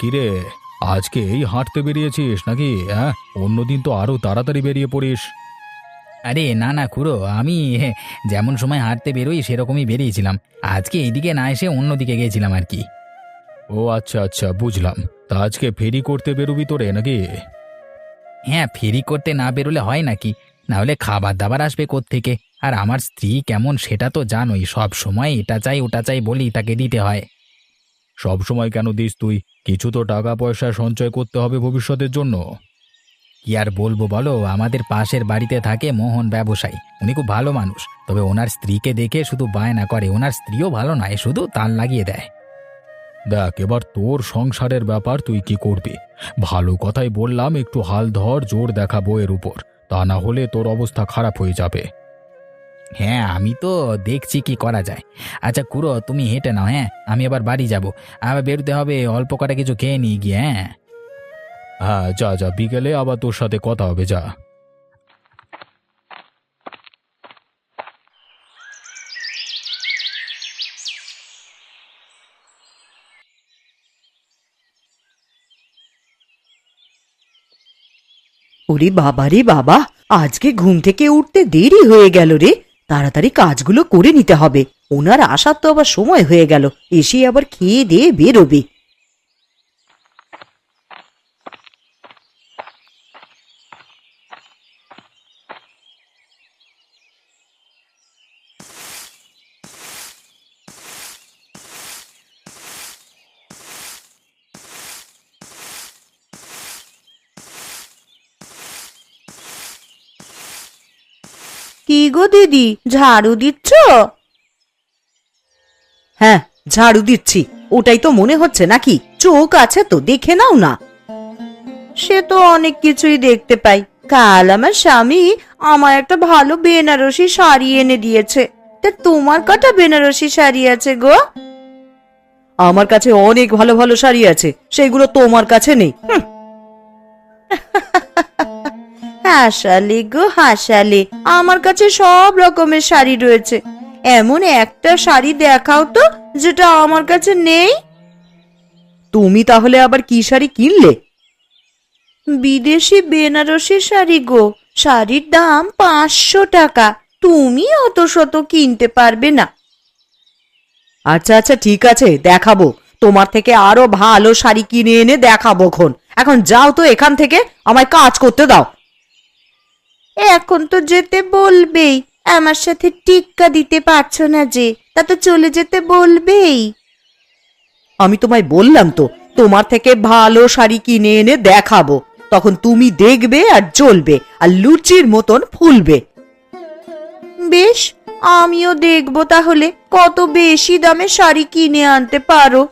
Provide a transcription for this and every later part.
কিরে আজকে এই হাঁটতে বেরিয়েছিস নাকি? হ্যাঁ অন্যদিন তো আরও তাড়াতাড়ি বেরিয়ে পড়িস। আরে না না খুড়ো আমি যেমন সময় হাঁটতে বেরোই সেরকমই বেরিয়েছিলাম। আজকে এইদিকে না এসে অন্যদিকে গিয়েছিলাম আর কি। ও আচ্ছা আচ্ছা বুঝলাম। তা আজকে ফেরি করতে বেরোবি তোরে নাকি? হ্যাঁ ফেরি করতে না বেরোলে হয় নাকি? না হলে খাবার দাবার আসবে থেকে আর আমার স্ত্রী কেমন সেটা তো জানোই সব সময় এটা চাই ওটা চাই বলি তাকে দিতে হয়। সব সময় কেন দিস তুই? কিছু তো টাকা পয়সা সঞ্চয় করতে হবে ভবিষ্যতের জন্য। কি আর বলব বলো? আমাদের পাশের বাড়িতে থাকে মোহন ব্যবসায়ী। উনি খুব ভালো মানুষ। তবে ওনার স্ত্রীকে দেখে শুধু বায়না করে। ওনার স্ত্রীও ভালো নয়, শুধু তাল লাগিয়ে দেয়। দেখ, এবার তোর সংসারের ব্যাপার তুই কি করবি? ভালো কথাই বললাম, একটু হাল ধর, জোর দেখা বইয়ের উপর। তা না হলে তোর অবস্থা খারাপ হয়ে যাবে। হ্যাঁ আমি তো দেখছি কি করা যায়। আচ্ছা কুড়ো তুমি হেঁটে নাও হ্যাঁ? আমি আবার বাড়ি যাব। আবার বেরোতে হবে অল্প কটা কিছু খেয়ে নিয়ে গিয়ে হ্যাঁ? হ্যাঁ যা যা বিকেলে আবার তোর সাথে কথা হবে যা। ওরে বাবা রে বাবা আজকে ঘুম থেকে উঠতে দেরি হয়ে গেল রে। তাড়াতাড়ি কাজগুলো করে নিতে হবে। ওনার আসার তো আবার সময় হয়ে গেল। এসে আবার খেয়ে দিয়ে বেরোবে। কি গো দিদি ঝাড়ু দিচ্ছ? হ্যাঁ ঝাড়ু দিচ্ছি। ওটাই তো মনে হচ্ছে নাকি? চোখ আছে তো দেখে নাও না। সে তো অনেক কিছুই দেখতে পাই। কাল আমার স্বামী আমার একটা ভালো বেনারসি শাড়ি এনে দিয়েছে। তা তোমার কটা বেনারসি শাড়ি আছে গো? আমার কাছে অনেক ভালো ভালো শাড়ি আছে। সেগুলো তোমার কাছে নেই। হুঁ। হাসালে গো হাসালে আমার কাছে সব রকমের শাড়ি রয়েছে। এমন একটা শাড়ি দেখাও তো যেটা আমার কাছে নেই। তুমি তাহলে আবার কি শাড়ি কিনলে? বিদেশি বেনারসি শাড়ি গো শাড়ির দাম পাঁচশো টাকা তুমি অত শত কিনতে পারবে না। আচ্ছা আচ্ছা ঠিক আছে দেখাবো। তোমার থেকে আরও ভালো শাড়ি কিনে এনে দেখাবো খন এখন যাও তো এখান থেকে আমায় কাজ করতে দাও। এখন তো যেতে বলবেই। আমার সাথে টিক্কা দিতে পারছ না যে তা তো চলে যেতে বলবেই। আমি তোমায় বললাম তো তোমার থেকে ভালো শাড়ি কিনে এনে দেখাবো। তখন তুমি দেখবে আর জ্বলবে আর লুচির মতন ফুলবে। বেশ আমিও দেখব তাহলে কত বেশি দামে শাড়ি কিনে আনতে পারো।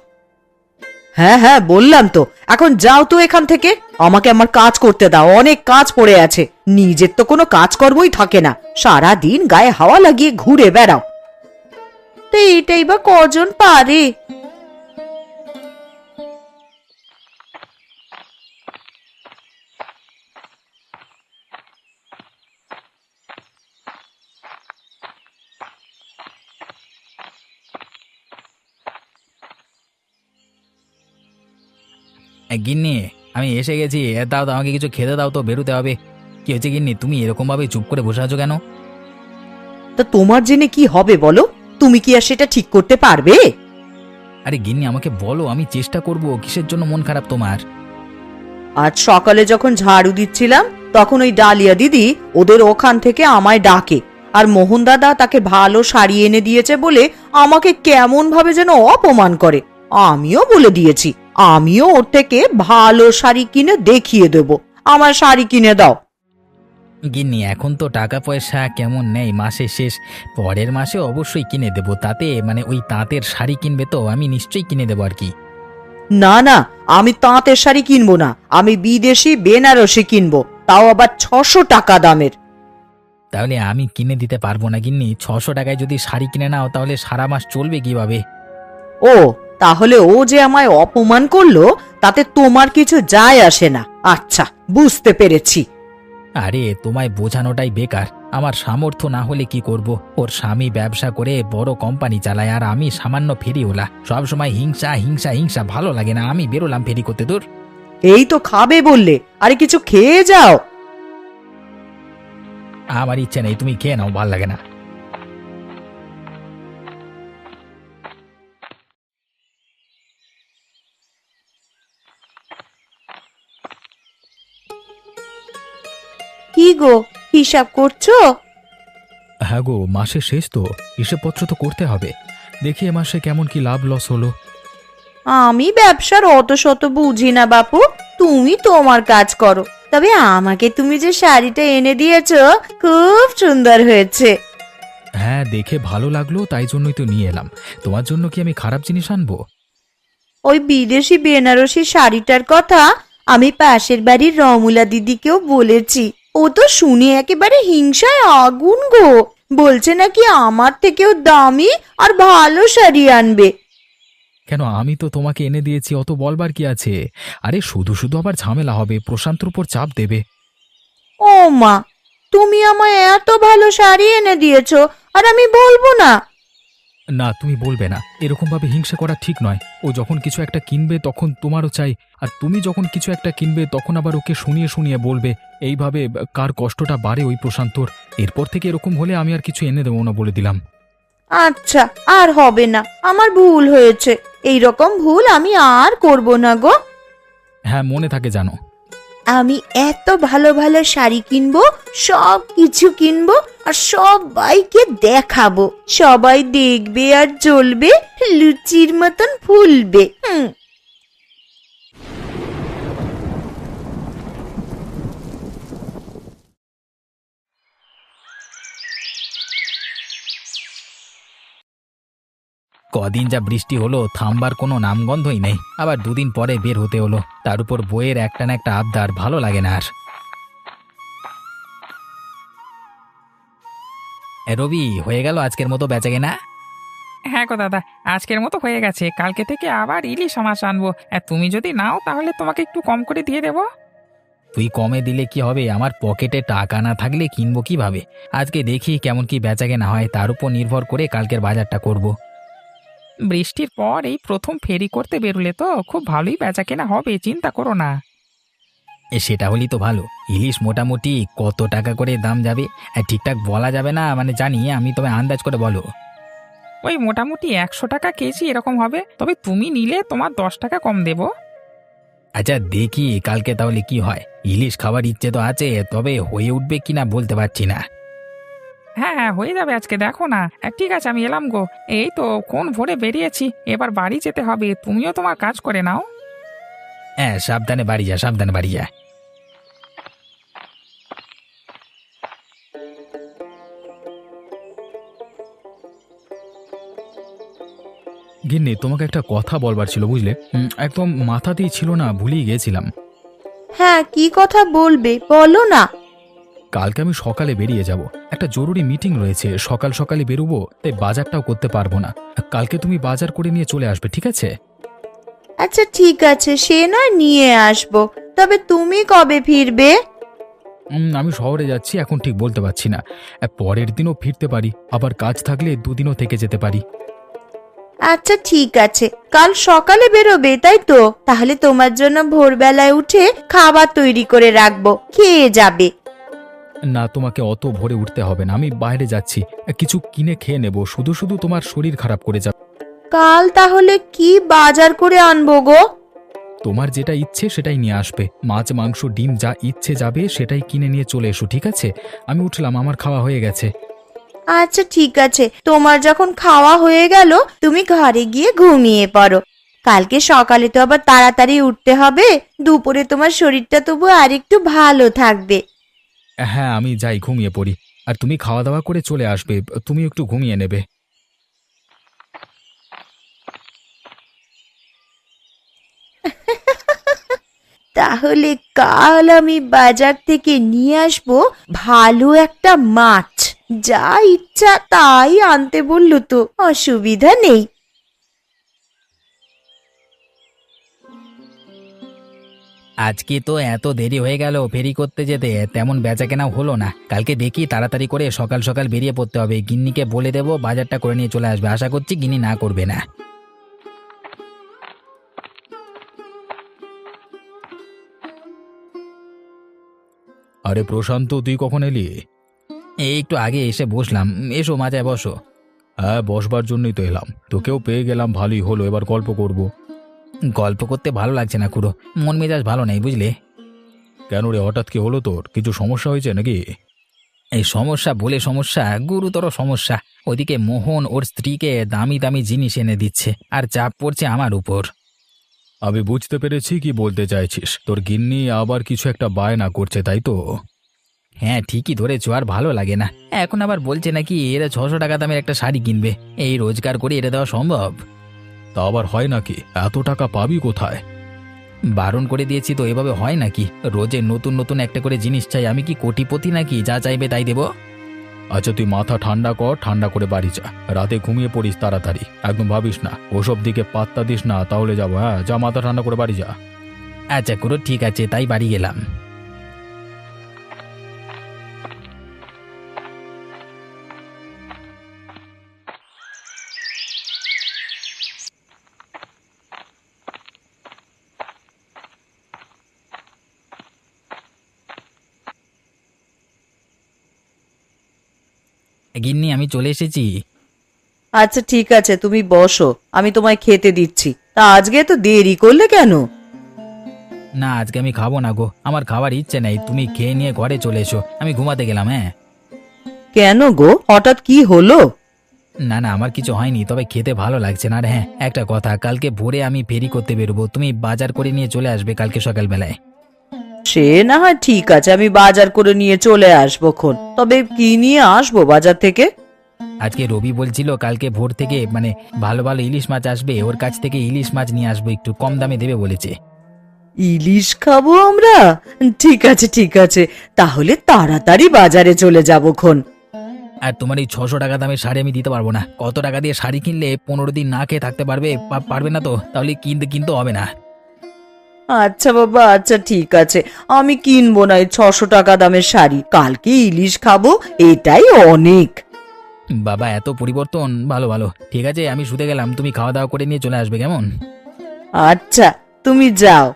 হ্যাঁ হ্যাঁ বললাম তো এখন যাও তো এখান থেকে আমাকে আমার কাজ করতে দাও অনেক কাজ পড়ে আছে। নিজের তো কোনো কাজকর্মই থাকে না। সারা দিন গায়ে হাওয়া লাগিয়ে ঘুরে বেড়াও। তো এটাই বা কজন পারে? গিন্নি আমি এসে গেছি। এ, দাও দাও আমাকে কিছু খেতে দাও তো বেরোতে হবে। কি হয়েছে গিন্নি? তুমি এরকম ভাবে চুপ করে বসে আছো কেন? তা তোমার জেনে কি হবে বলো? তুমি কি আর সেটা ঠিক করতে পারবে? আরে গিন্নি আমাকে বলো আমি চেষ্টা করব। কিসের জন্য মন খারাপ তোমার? আজ সকালে যখন ঝাড়ু দিচ্ছিলাম তখন ওই ডালিয়া দিদি ওদের ওখান থেকে আমায় ডাকে। আর মোহন দাদা তাকে ভালো শাড়ি এনে দিয়েছে বলে আমাকে কেমন ভাবে যেন অপমান করে। আমিও বলে দিয়েছি আমিও ওর থেকে ভালো শাড়ি কিনে দেখিয়ে দেব। আমার শাড়ি কিনে দাও। গিন্নি এখন তো টাকা পয়সা কেমন নেই? মাসে শেষ। পরের মাসে অবশ্যই কিনে দেবো। তাতে মানে ওই তাঁতের শাড়ি কিনবে তো আমি নিশ্চয়ই কিনে দেবো আর কি। না না আমি তাঁতের শাড়ি কিনবো না। আমি বিদেশি বেনারসি কিনবো। তাও আবার ছশো টাকা দামের। তাহলে আমি কিনে দিতে পারব না গিন্নি। ছশো টাকায় যদি শাড়ি কিনে নাও তাহলে সারা মাস চলবে কীভাবে? ও তাহলে ও যে আমায় অপমান করল তাতে তোমার কিছু যায় আসে না। আচ্ছা বুঝতে পেরেছি। আরে তোমায় বোঝানোটাই বেকার। আমার সামর্থ্য না হলে কি করব? ওর স্বামী ব্যবসা করে বড় কোম্পানি চালায় আর আমি সামান্য ফেরিওলা সবসময় হিংসা হিংসা হিংসা ভালো লাগে না। আমি বেরোলাম ফেরি করতে তোর? এই তো খাবে বললে। আরে কিছু খেয়ে যাও। আমার ইচ্ছে নেই তুমি খেয়ে নাও ভালো লাগে না। হিসাব করছ? হ্যাঁ গো মাসের শেষ তো হিসেবপত্র তো করতে হবে। দেখি এ মাসে কেমন কি লাভ লস হলো। আমি ব্যবসার অত শত বুঝি না বাপু তুমি তোমার কাজ করো। তবে আমাকে তুমি যে শাড়িটা এনে দিয়েছ খুব সুন্দর হয়েছে। হ্যাঁ দেখে ভালো লাগল তাই জন্যই তো নিয়ে এলাম। তোমার জন্য কি আমি খারাপ জিনিস আনব? ওই বিদেশি বেনারসি শাড়িটার কথা আমি পাশের বাড়ির রমুলা দিদিকেও বলেছি। ও তো শুনে একেবারে হিংসায় আগুন গো। বলছে নাকি আমার থেকেও দামি আর ভালো শাড়ি আনবে। কেন আমি তো তোমাকে এনে দিয়েছি অত বলবার কি আছে? আরে শুধু শুধু আবার ঝামেলা হবে প্রশান্তর উপর চাপ দেবে। ও মা তুমি আমায় এত ভালো শাড়ি এনে দিয়েছ আর আমি বলব না। না তুমি বলবে না। এরকমভাবে হিংসা করা ঠিক নয়। ও যখন কিছু একটা কিনবে তখন তোমারও চাই। আর তুমি যখন কিছু একটা কিনবে তখন আবার ওকে শুনিয়ে শুনিয়ে বলবে এইভাবে কার কষ্টটা বাড়ে ওই প্রশান্তর? এরপর থেকে এরকম হলে আমি আর কিছু এনে দেবো না বলে দিলাম। আচ্ছা আর হবে না। আমার ভুল হয়েছে। এই রকম ভুল আমি আর করব না গো। হ্যাঁ মনে থাকে জানো। আমি এত ভালো ভালো শাড়ি কিনবো সব কিছু কিনবো আর সবাইকে দেখাবো। সবাই দেখবে আর জ্বলবে, লুচির মতন ফুলবে। কদিন যা বৃষ্টি হলো, থামবার কোনো নামগন্ধই নেই। আবার দুদিন পরে বের হতে হলো। তার উপর বইয়ের একটা না একটা আবদার ভালো লাগে না আর। এ, রবি হয়ে গেল আজকের মতো বেচা কেনা হ্যাঁ গো দাদা আজকের মতো হয়ে গেছে। কালকে থেকে আবার ইলিশ মাছ আনব। আর তুমি যদি নাও তাহলে তোমাকে একটু কম করে দিয়ে দেবো। তুই কমে দিলে কি হবে? আমার পকেটে টাকা না থাকলে কিনবো কীভাবে? আজকে দেখি কেমন কি বেচা কেনা হয় তার উপর নির্ভর করে কালকের বাজারটা করব। বৃষ্টির পর এই প্রথম ফেরি করতে বেরোলে তো খুব ভালোই বেচা কেনা হবে চিন্তা করো না। এ, সেটা হলেই তো ভালো। ইলিশ মোটামুটি কত টাকা করে দাম যাবে? ঠিকঠাক বলা যাবে না? মানে জানি আমি তবে আন্দাজ করে বলো। ওই মোটামুটি একশো টাকা কেজি এরকম হবে। তবে তুমি নিলে তোমার দশ টাকা কম দেবো। আচ্ছা দেখি কালকে তাহলে কি হয়। ইলিশ খাবার ইচ্ছে তো আছে তবে হয়ে উঠবে কিনা বলতে পারছি না। হ্যাঁ হ্যাঁ হয়ে যাবে আজকে দেখো না। ঠিক আছে আমি এলাম গো। এই তো কোন ভোরে বেরিয়েছি? এবার বাড়ি যেতে হবে। তুমিও তোমার কাজ করে নাও। হ্যাঁ সাবধানে বাড়ি যা সাবধানে বাড়ি যা। গিন্নি তোমাকে একটা কথা বলবার ছিল বুঝলে? হুম, একদম মাথাতেই ছিল না ভুলেই গিয়েছিলাম হ্যাঁ কি কথা বলবে বলো না। কালকে আমি সকালে বেরিয়ে যাব। একটা জরুরি মিটিং রয়েছে সকাল সকালে বেরোবো তাই বাজারটাও করতে পারব না। কালকে তুমি বাজার করে নিয়ে চলে আসবে ঠিক আছে? আচ্ছা ঠিক আছে সে নয় নিয়ে আসব। তবে তুমি কবে ফিরবে? উম, আমি শহরে যাচ্ছি এখন ঠিক বলতে পারছি না। আহ, পরের দিনও ফিরতে পারি আবার কাজ থাকলে দুদিনও থেকে যেতে পারি। আচ্ছা ঠিক আছে। কাল সকালে বেরোবে তাই তো? তাহলে তোমার জন্য ভোরবেলায় উঠে খাবার তৈরি করে রাখব খেয়ে যাবে। না তোমাকে অত ভোরে উঠতে হবে না আমি বাইরে যাচ্ছি। কিছু কিনে খেয়ে নেব শুধু শুধু তোমার শরীর খারাপ করে যাবে। কাল তাহলে কি বাজার করে আনব গো? তোমার যেটা ইচ্ছে সেটাই নিয়ে আসবে। মাছ মাংস ডিম যা ইচ্ছে যাবে সেটাই কিনে নিয়ে চলে এসো ঠিক আছে? আমি উঠলাম আমার খাওয়া হয়ে গেছে। আচ্ছা ঠিক আছে। তোমার যখন খাওয়া হয়ে গেল তুমি ঘরে গিয়ে ঘুমিয়ে পড়ো। কালকে সকালে তো আবার তাড়াতাড়ি উঠতে হবে। দুপুরে তোমার শরীরটা তবু আরেকটু ভালো থাকবে। হ্যাঁ আমি যাই ঘুমিয়ে পড়ি। আর তুমি খাওয়া দাওয়া করে চলে আসবে। তুমি একটু ঘুমিয়ে নেবে। তাহলে কাল আমি বাজার থেকে নিয়ে আসব ভালো একটা মাছ। যা ইচ্ছা তাই আনতে বলল তো, অসুবিধা নেই। আজকে তো এত দেরি হয়ে গেল ফেরি করতে যেতে, তেমন বেচা কেনা হলো না। কালকে দেখি তাড়াতাড়ি করে সকাল সকাল বেরিয়ে পড়তে হবে। গিন্নিকে বলে দেবো বাজারটা করে নিয়ে চলে আসবে। আশা করছি গিন্নি না করবে না। আরে প্রশান্ত তুই কখন এলি? এই একটু আগে এসে বসলাম। এসো মাজায় বসো। হ্যাঁ বসবার জন্যই তো এলাম। তোকেও পেয়ে গেলাম ভালোই হলো। এবার গল্প করব। গল্প করতে ভালো লাগছে না খুড়ো। মন মেজাজ ভালো নেই বুঝলে? কেন রে হঠাৎ কি হলো তোর? কিছু সমস্যা হয়েছে নাকি? এই সমস্যা বলে সমস্যা গুরুতর সমস্যা। ওদিকে মোহন ওর স্ত্রীকে দামি দামি জিনিস এনে দিচ্ছে আর চাপ পড়ছে আমার উপর। আমি বুঝতে পেরেছি কি বলতে চাইছিস। তোর গিন্নি আবার কিছু একটা বায়না করছে তাই তো? হ্যাঁ ঠিকই ধরেছ আর ভালো লাগে না। এখন আবার বলছে নাকি এরা ছশো টাকা দামের একটা শাড়ি কিনবে। এই রোজগার করে এটা দেওয়া সম্ভব। তা আবার হয় নাকি? এত টাকা পাবি কোথায়? বারণ করে দিয়েছি তো এভাবে হয় নাকি? রোজে নতুন নতুন একটা করে জিনিস চাই আমি কি কোটিপতি নাকি? যা চাইবে তাই দেবো? আচ্ছা তুই মাথা ঠান্ডা কর, ঠান্ডা করে বাড়ি যা। রাতে ঘুমিয়ে পড়িস তাড়াতাড়ি। একদম ভাবিস না, ওসব দিকে পাত্তা দিস না, তাহলে যাব হ্যাঁ? যা, মাথা ঠান্ডা করে বাড়ি যা। আচ্ছা করো, ঠিক আছে, তাই বাড়ি গেলাম। গিন্নি আমি চলে এসেছি। আচ্ছা ঠিক আছে তুমি বসো আমি তোমায় খেতে দিচ্ছি। তা আজকে তো দেরি করলে কেন? না আজকে আমি খাব না গো আমার খাবার ইচ্ছে নেই তুমি খেয়ে নিয়ে ঘরে চলে এসো আমি ঘুমাতে গেলাম হ্যাঁ। কেন গো? হঠাৎ কি হলো? না না আমার কিছু হয়নি তবে খেতে ভালো লাগছে না আর হ্যাঁ একটা কথা কালকে ভোরে আমি ফেরি করতে বেরোবো তুমি বাজার করে নিয়ে চলে আসবে কালকে সকালবেলায়। সে না হয় ঠিক আছে আমি বাজার করে নিয়ে চলে আসব খন তবে কি নিয়ে আসব বাজার থেকে? আজকে রবি বলছিল কালকে ভোর থেকে মানে ভালো ভালো ইলিশ মাছ আসবে ওর কাছ থেকে ইলিশ মাছ নিয়ে আসব একটু কম দামে দেবে বলেছে। ইলিশ খাব আমরা? ঠিক আছে ঠিক আছে তাহলে তাড়াতাড়ি বাজারে চলে যাব খন আর তোমার এই ছশো টাকা দামের শাড়ি আমি দিতে পারব না। কত টাকা দিয়ে শাড়ি কিনলে পনেরো দিন না খেয়ে থাকতে পারবে পা- পারবে না তো তাহলে কিনতে কিনতে হবে না। আচ্ছা বাবা আচ্ছা ঠিক আছে। আমি কিনবো না এই ছশো টাকা দামের শাড়ি। কালকে ইলিশ খাব এটাই অনেক। বাবা এত পরিবর্তন ভালো ভালো। ঠিক আছে আমি শুতে গেলাম। তুমি খাওয়া দাওয়া করে নিয়ে চলে আসবে কেমন? আচ্ছা তুমি যাও।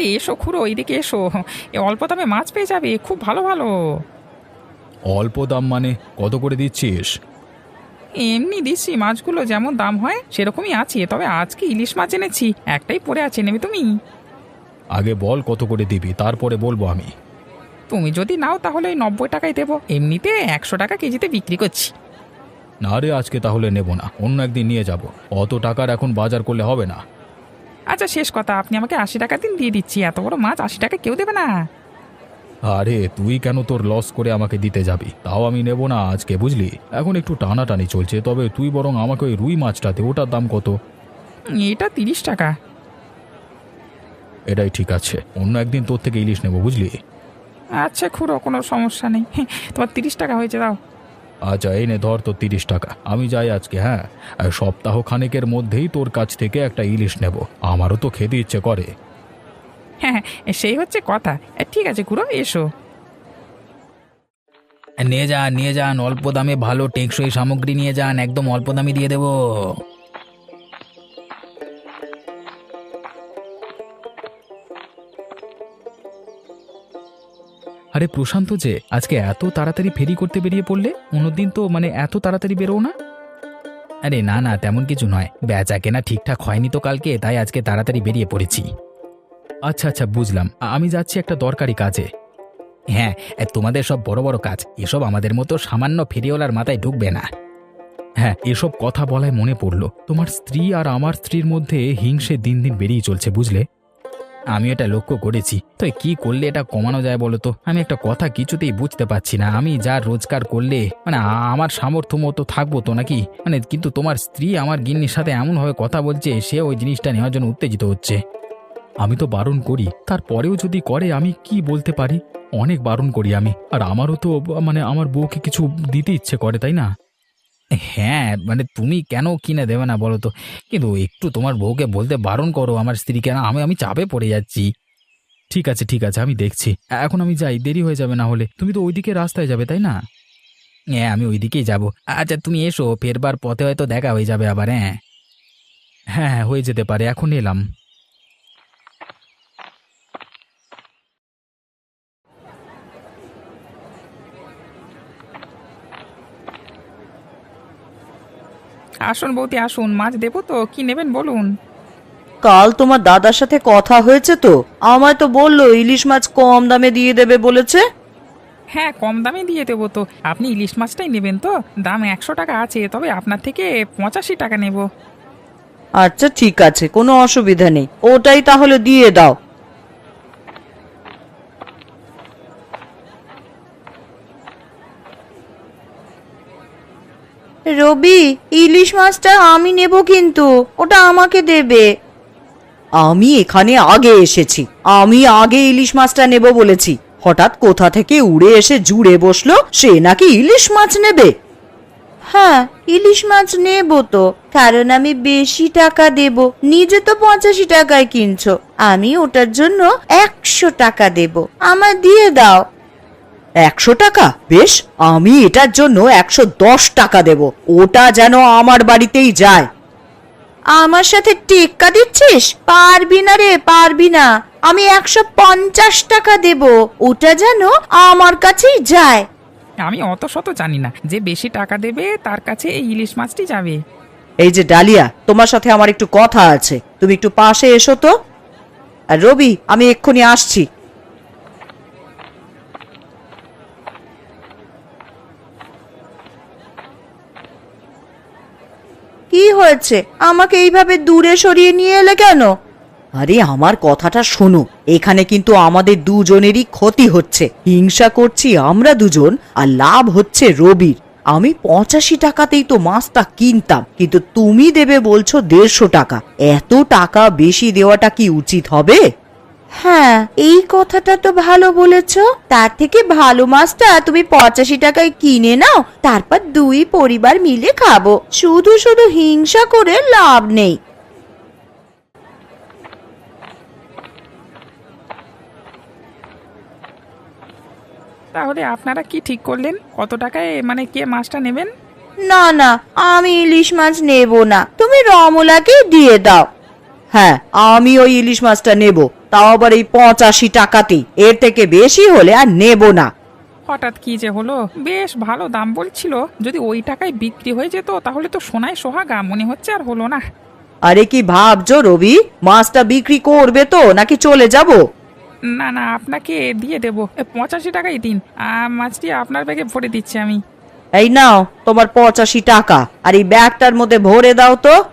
আরে এসো খুড়ো এইদিকে এসো। এ অল্প দামে মাছ পেয়ে যাবে খুব ভালো ভালো। অল্প দাম মানে কত করে দিচ্ছিস? এমনি দিচ্ছি মাছগুলো যেমন দাম হয় সেরকমই আছে। তবে আজকে ইলিশ মাছ এনেছি একটাই পড়ে আছে নেবে তুমি? আগে বল কত করে দিবি তারপরে বলব আমি। তুমি যদি নাও তাহলে ওই নব্বই টাকায় দেবো। এমনিতে একশো টাকা কেজিতে বিক্রি করছি। না রে আজকে তাহলে নেব না অন্য একদিন নিয়ে যাব। অত টাকার এখন বাজার করলে হবে না। আচ্ছা শেষ কথা। আপনি আমাকে আশি টাকা দিন দিয়ে দিচ্ছি। এত বড় মাছ আশি টাকা কেউ দেবে না। আরে তুই কেন তোর লস করে আমাকে দিতে যাবি? তাও আমি নেব না আজকে বুঝলি? এখন একটু টানাটানি চলছে তবে তুই বরং আমাকে ওই রুই মাছটা দে ওটার দাম কত? এটা তিরিশ টাকা। এটাই ঠিক আছে। অন্য একদিন তোর থেকে ইলিশ নেব বুঝলি? আচ্ছা খুড়ো কোনো সমস্যা নেই। তোমার তিরিশ টাকা হয়েছে দাও। আচ্ছা এনে ধর তো তিরিশ টাকা। আমি যাই আজকে হ্যাঁ? আর সপ্তাহ খানেকের মধ্যেই তোর কাছ থেকে একটা ইলিশ নেব। আমারও তো খেতে ইচ্ছে করে। হ্যাঁ সেই হচ্ছে কথা। ঠিক আছে খুড়ো এসো। নিয়ে যান নিয়ে যান অল্প দামে ভালো টেকসই সামগ্রী নিয়ে যান একদম অল্প দামে দিয়ে দেবো। আরে প্রশান্ত যে, আজকে এত তাড়াতাড়ি ফেরি করতে বেরিয়ে পড়লে? অন্যদিন তো মানে এত তাড়াতাড়ি বেরো না? আরে না না, তেমন কিছু নয়। বেচা কেনা ঠিকঠাক হয়নি তো কালকে, তাই আজকে তাড়াতাড়ি বেরিয়ে পড়েছি। আচ্ছা আচ্ছা বুঝলাম। আমি যাচ্ছি একটা দরকারি কাজে। হ্যাঁ তোমাদের সব বড় বড় কাজ। এসব আমাদের মতো সামান্য ফেরিওয়ালার মাথায় ঢুকবে না। হ্যাঁ এসব কথা বলায় মনে পড়ল। তোমার স্ত্রী আর আমার স্ত্রীর মধ্যে হিংসে দিন দিন বেরিয়ে চলছে, বুঝলে? আমি এটা লক্ষ্য করেছি। তো কি করলে এটা কমানো যায় বলো তো? আমি একটা কথা কিছুতেই বুঝতে পারছি না। আমি যা রোজগার করলে মানে আমার সামর্থ্য মতো থাকব তো নাকি? মানে কিন্তু তোমার স্ত্রী আমার গিন্নির সাথে এমনভাবে কথা বলছে, সে ওই জিনিসটা নেওয়ার জন্য উত্তেজিত হচ্ছে। আমি তো বারণ করি। তারপরেও যদি করে, আমি কি বলতে পারি? অনেক বারণ করি আমি। আর আমারও তো মানে আমার বউকে কিছু দিতে ইচ্ছে করে, তাই না? হ্যাঁ মানে তুমি কেন কিনে দেবে না বলো তো? কিন্তু একটু তোমার বউকে বলতে বারণ করো আমার স্ত্রীকে না আমি আমি চাপে পড়ে যাচ্ছি। ঠিক আছে ঠিক আছে, আমি দেখছি। এখন আমি যাই, দেরি হয়ে যাবে না হলে। তুমি তো ওইদিকে রাস্তায় যাবে, তাই না? হ্যাঁ আমি ওইদিকেই যাব। আচ্ছা তুমি এসো, ফেরবার পথে হয়তো দেখা হয়ে যাবে আবার হ্যাঁ। হ্যাঁ হ্যাঁ হয়ে যেতে পারে, এখন এলাম। আসুন বৌদি আসুন। মাছ দেবো তো কি নেবেন বলুন? কাল তোমার দাদার সাথে কথা হয়েছে তো? আমায় তো বলল ইলিশ মাছ কম দামে দিয়ে দেবে বলেছে। হ্যাঁ কম দামে দিয়ে দেবো তো। আপনি ইলিশ মাছটাই নেবেন তো? দাম একশো টাকা আছে তবে আপনার থেকে পঁচাশি টাকা নেব। আচ্ছা ঠিক আছে কোনো অসুবিধা নেই। ওটাই তাহলে দিয়ে দাও। রবি ইলিশ মাছটা আমি নেব কিন্তু ওটা আমাকে দেবে। আমি এখানে আগে এসেছি। আমি আগে ইলিশ মাছটা নেব বলেছি। হঠাৎ কোথা থেকে উড়ে এসে জুড়ে বসল সে নাকি ইলিশ মাছ নেবে? হ্যাঁ ইলিশ মাছ নেব তো কারণ আমি বেশি টাকা দেব। নিজে তো পঁচাশি টাকায় কিনছো। আমি ওটার জন্য একশো টাকা দেব। আমার দিয়ে দাও। একশো টাকা? বেশ আমি এটার জন্য একশো দশ টাকা দেব। ওটা যেন আমার বাড়িতেই যায়। আমার সাথে টেক্কা দিচ্ছিস? পারবি না রে পারবি না। আমি একশো পঞ্চাশ টাকা দেব। ওটা যেন আমার কাছেই যায়। আমি অত শত জানি না যে বেশি টাকা দেবে তার কাছে এই ইলিশ মাছটি যাবে। এই যে ডালিয়া তোমার সাথে আমার একটু কথা আছে। তুমি একটু পাশে এসো তো। আর রবি আমি এক্ষুনি আসছি। কি হয়েছে? আমাকে এইভাবে দূরে সরিয়ে নিয়ে এলে কেন? আরে, আমার কথাটা শোনো। এখানে কিন্তু আমাদের দুজনেরই ক্ষতি হচ্ছে। হিংসা করছি আমরা দুজন, আর লাভ হচ্ছে রবির। আমি পঁচাশি টাকাতেই তো মাছটা কিনতাম, কিন্তু তুমি দেবে বলছো দেড়শো টাকা। এত টাকা বেশি দেওয়াটা কি উচিত হবে? হ্যাঁ এই কথাটা তো ভালো বলেছ। তার থেকে ভালো মাছটা তুমি পঁচাশি টাকায় কিনে নাও তারপর দুই পরিবার মিলে খাব। শুধু শুধু হিংসা করে লাভ নেই। তাহলে আপনারা কি ঠিক করলেন? কত টাকায় মানে কে মাছটা নেবেন? না না আমি ইলিশ মাছ নেব না। তুমি রমলাকে দিয়ে দাও। হ্যাঁ আমি ওই ইলিশ মাছটা নেব। তাও আবার এই পঁচাশি টাকাতেই এর থেকে বেশি হলে আর নেব না। হঠাৎ কি যে হলো? বেশ ভালো দাম বলছিল। যদি ওই টাকায় বিক্রি হয়ে যেত তাহলে তো সোনায় সোহাগা মনে হচ্ছে আর হলো না। আরে কি ভাবছ রবি? মাছটা বিক্রি করবে তো নাকি চলে যাব? না না আপনাকে দিয়ে দেবো। পঁচাশি টাকাই দিন। আহ, মাছটি আপনার ব্যাগে ভরে দিচ্ছি আমি। এই নাও তোমার পঁচাশি টাকা। আর এই ব্যাগটার মধ্যে ভরে দাও তো।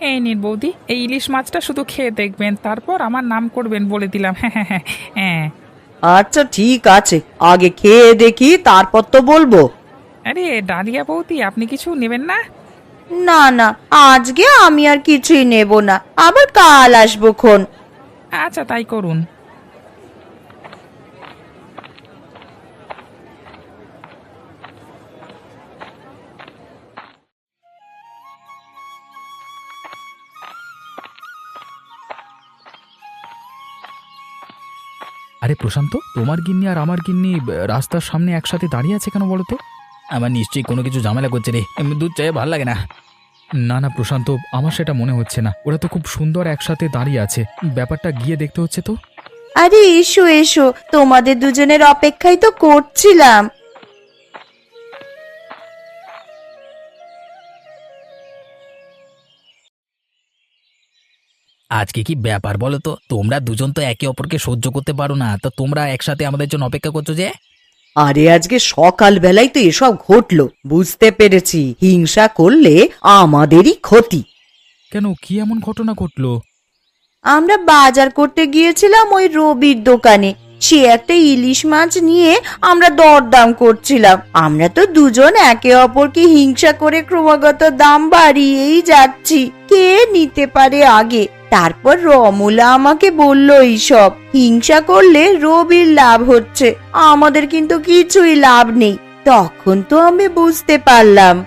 এই নিন বৌদি এই ইলিশ মাছটা শুধু খেয়ে দেখবেন তারপর আমার নাম করবেন বলে দিলাম। হ্যাঁ হ্যাঁ হ্যাঁ হ্যাঁ। আচ্ছা ঠিক আছে। আগে খেয়ে দেখি তারপর তো বলব। আরে ডালিয়া বৌদি আপনি কিছু নেবেন না? না না আজকে আমি আর কিছুই নেব না। আবার কাল আসব খন। আচ্ছা তাই করুন। আরে প্রশান্ত তোমার গিন্নি আর আমার গিন্নি রাস্তার সামনে একসাথে দাঁড়িয়ে আছে কেন বলো তো? আমার নিশ্চয়ই কোনো কিছু ঝামেলা করছে রে। এমনি দুধ চাই ভালো লাগে না। না না প্রশান্ত আমার সেটা মনে হচ্ছে না। ওরা তো খুব সুন্দর একসাথে দাঁড়িয়ে আছে। ব্যাপারটা গিয়ে দেখতে হচ্ছে তো? আরে এসো এসো। তোমাদের দুজনের অপেক্ষাই তো করছিলাম। আজকে কি ব্যাপার বলো তো? তোমরা দুজন তো একে অপরকে সহ্য করতে পারো না। তো তোমরা একসাথে আমাদের জন্য অপেক্ষা করছ যে? আরে আজকে সকাল বেলায় তো এসব ঘটলো। বুঝতে পেরেছি। হিংসা করলে আমাদেরই ক্ষতি। কেন? কি এমন ঘটনা ঘটলো? আমরা বাজার করতে গিয়েছিলাম ওই রবির দোকানে। সে একটা ইলিশ মাছ নিয়ে আমরা দরদাম করছিলাম। আমরা তো দুজন একে অপরকে হিংসা করে ক্রমাগত দাম বাড়িয়েই যাচ্ছি। কে নিতে পারে আগে? তারপর রমুলা আমাকে বলল, এইসব হিংসা করলে রবির লাভ হচ্ছে। আমাদের কিন্তু কিছুই লাভ নেই। তখন তো আমি বুঝতে পারলাম।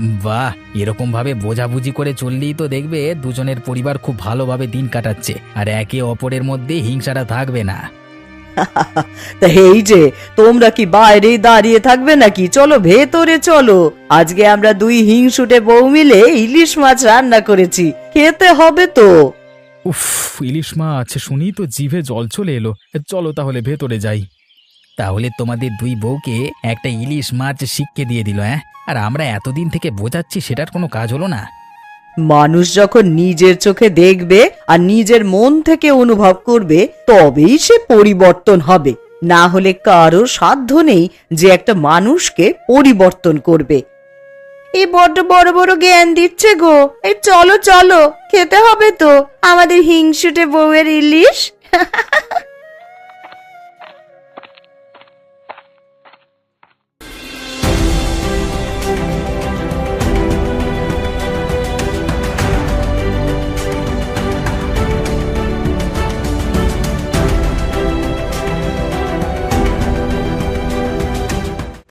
বাহ এরকম ভাবে বোঝাবুঝি করে চললেই তো দেখবে দুজনের পরিবার খুব ভালোভাবে দিন কাটাচ্ছে। আর একে অপরের মধ্যে হিংসাটা থাকবে না। তা এই যে, তোমরা কি বাইরে দাঁড়িয়ে থাকবে নাকি? চলো ভেতরে চলো। আজকে আমরা দুই হিংসুটে বউ মিলে ইলিশ মাছ রান্না করেছি। খেতে হবে তো। উফ, ইলিশ মাছ, শুনি তো জিভে জল চলে এলো। চলো তাহলে ভেতরে যাই। তাহলে তোমাদের দুই বউকে একটা ইলিশ মাছ শিখকে দিয়ে দিল হ্যাঁ আর আমরা এতদিন থেকে বোঝাচ্ছি সেটার কোনো কাজ হলো না। মানুষ যখন নিজের চোখে দেখবে আর নিজের মন থেকে অনুভব করবে, তবেই সে পরিবর্তন হবে। না হলে কারও সাধ্য নেই যে একটা মানুষকে পরিবর্তন করবে। এই বড্ড বড় বড় জ্ঞান দিচ্ছে গো। এই চলো চলো, খেতে হবে তো। আমাদের হিংসুটে বউয়ের ইলিশ।